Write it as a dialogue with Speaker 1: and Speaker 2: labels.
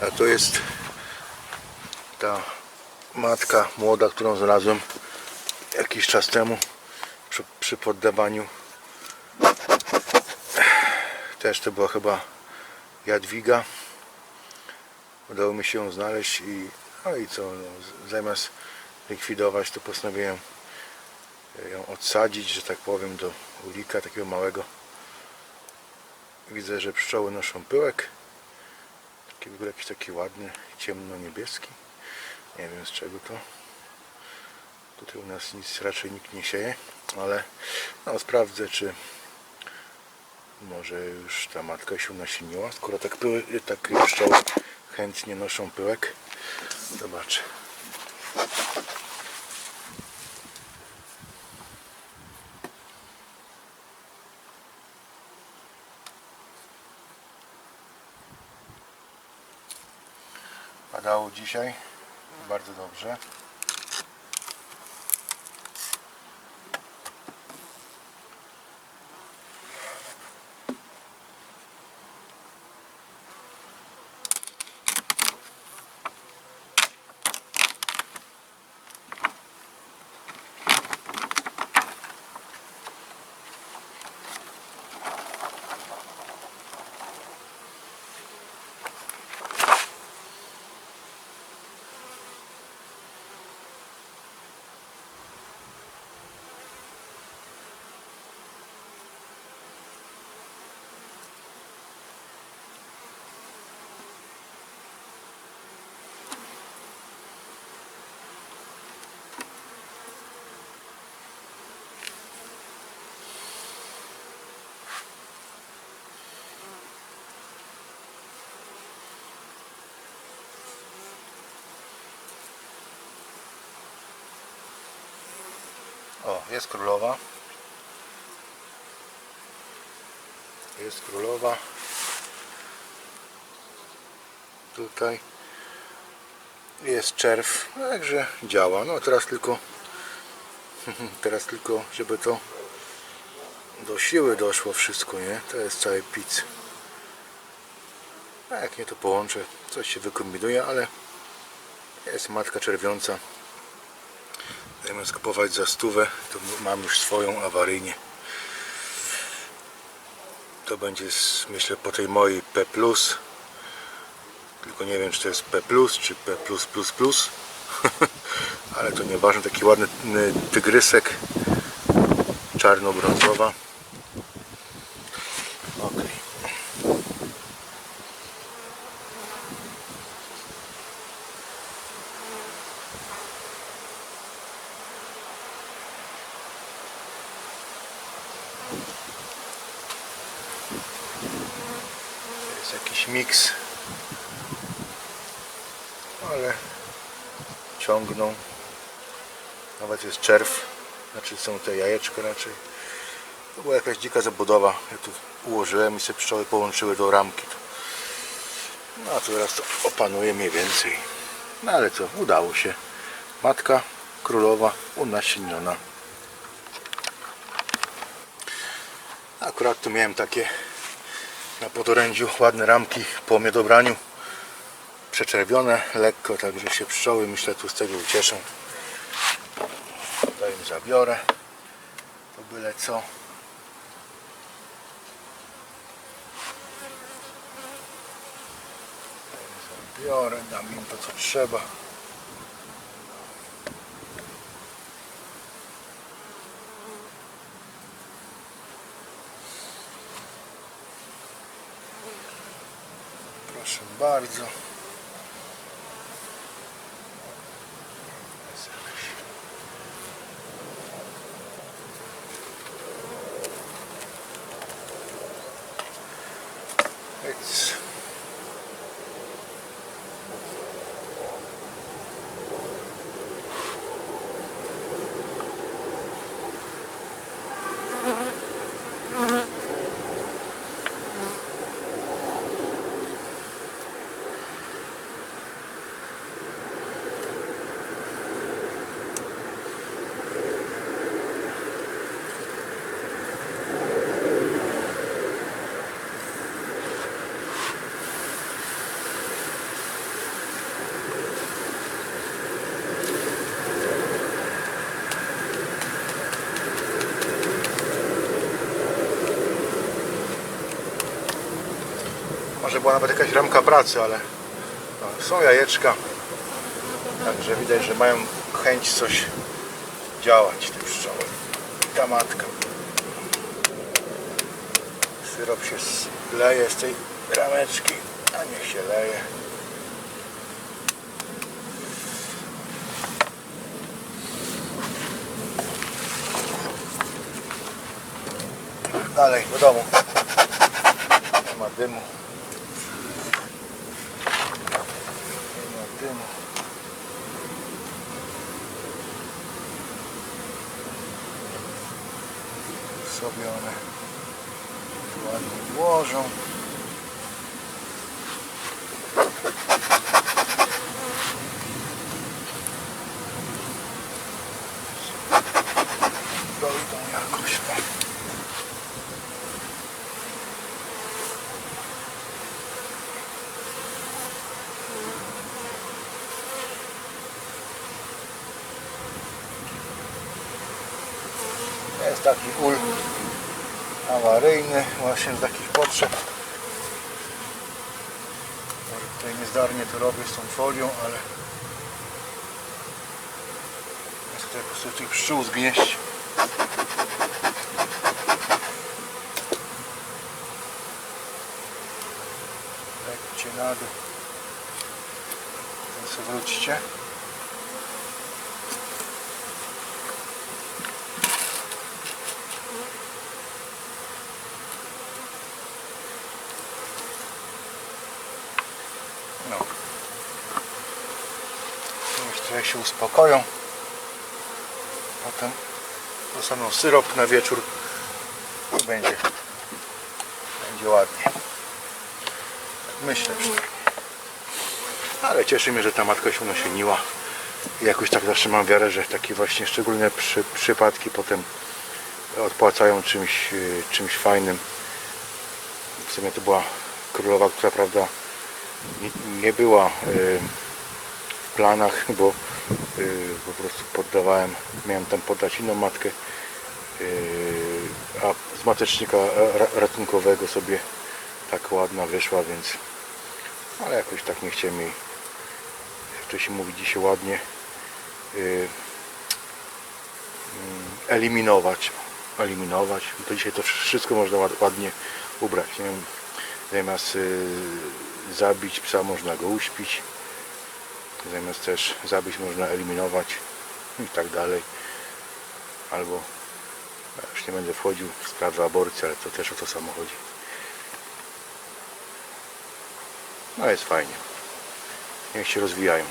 Speaker 1: A to jest ta matka młoda, którą znalazłem jakiś czas temu przy, przy poddawaniu. Też to była chyba Jadwiga. Udało mi się ją znaleźć i no i co, no, zamiast likwidować to postanowiłem ją odsadzić, że tak powiem, do ulika takiego małego. Widzę, że pszczoły noszą pyłek. Taki ogóle jakiś taki ładny, ciemno-niebieski. Nie wiem z czego to. Tutaj u nas nic raczej nikt nie sieje, ale no, sprawdzę, czy może już ta matka się nasiniła, skoro tak, pyły, tak pszczoły chętnie noszą pyłek. Zobaczę. Padało dzisiaj bardzo dobrze. O, jest królowa. Jest królowa. Tutaj jest czerw, także działa. No teraz tylko teraz tylko, żeby to do siły doszło wszystko, nie? To jest cały pic. A jak nie to połączę, coś się wykombinuje, ale jest matka czerwiąca. Zamiast kupować za stówę, to mam już swoją awaryjnie. To będzie myślę po tej mojej P+. Tylko nie wiem czy to jest P+, czy P+++. Ale to nieważne, taki ładny tygrysek. Czarno-brązowa. To jest jakiś miks. Ale ciągną. Nawet jest czerw. Znaczy są te jajeczka raczej. To była jakaś dzika zabudowa. Ja tu ułożyłem i sobie pszczoły połączyły do ramki. No a teraz to opanuje mniej więcej. No ale co, udało się. Matka królowa unasieniona. Akurat tu miałem takie na podorędziu ładne ramki po miodobraniu przeczerwione lekko, także się pszczoły myślę tu z tego ucieszą. To im zabiorę. To byle co. Zabiorę, dam im to co trzeba. Proszę bardzo. Jest jakaś- It's Może była nawet jakaś ramka pracy, ale no, są jajeczka. Także widać, że mają chęć coś działać te pszczoły. Ta matka. Syrop się leje z tej rameczki, a niech się leje. Dalej do domu. Nie ma dymu. Nie ma dymu. Sobie one ładnie włożą. Dojdą jakoś tam. Jest taki ul awaryjny właśnie z takich potrzeb. Tutaj niezdarnie to robię z tą folią, ale jest tutaj po prostu tych pszczół zgnieść. Lekcie na dół. Wróćcie. No. Już trochę się uspokoją. Potem dostaną syrop na wieczór będzie, będzie ładnie. Tak Myślę. Ale cieszy mnie, że ta matka się unosieniła. I jakoś tak zawsze mam wiarę, że takie właśnie szczególne przy, przypadki potem odpłacają czymś, yy, czymś fajnym. W sumie to była królowa, która prawda nie, nie była y, w planach, bo y, po prostu poddawałem, miałem tam poddać inną matkę, y, a z matecznika ra, ratunkowego sobie tak ładna wyszła, więc ale jakoś tak nie chciałem jej, jak to się mówi dzisiaj ładnie, y, mm, eliminować. Eliminować. To dzisiaj to wszystko można ład- ładnie ubrać. Nie zamiast y, zabić psa można go uśpić. Zamiast też zabić można eliminować i tak dalej. Albo już nie będę wchodził w sprawę aborcji, ale to też o to samo chodzi. No jest fajnie. Niech się rozwijają.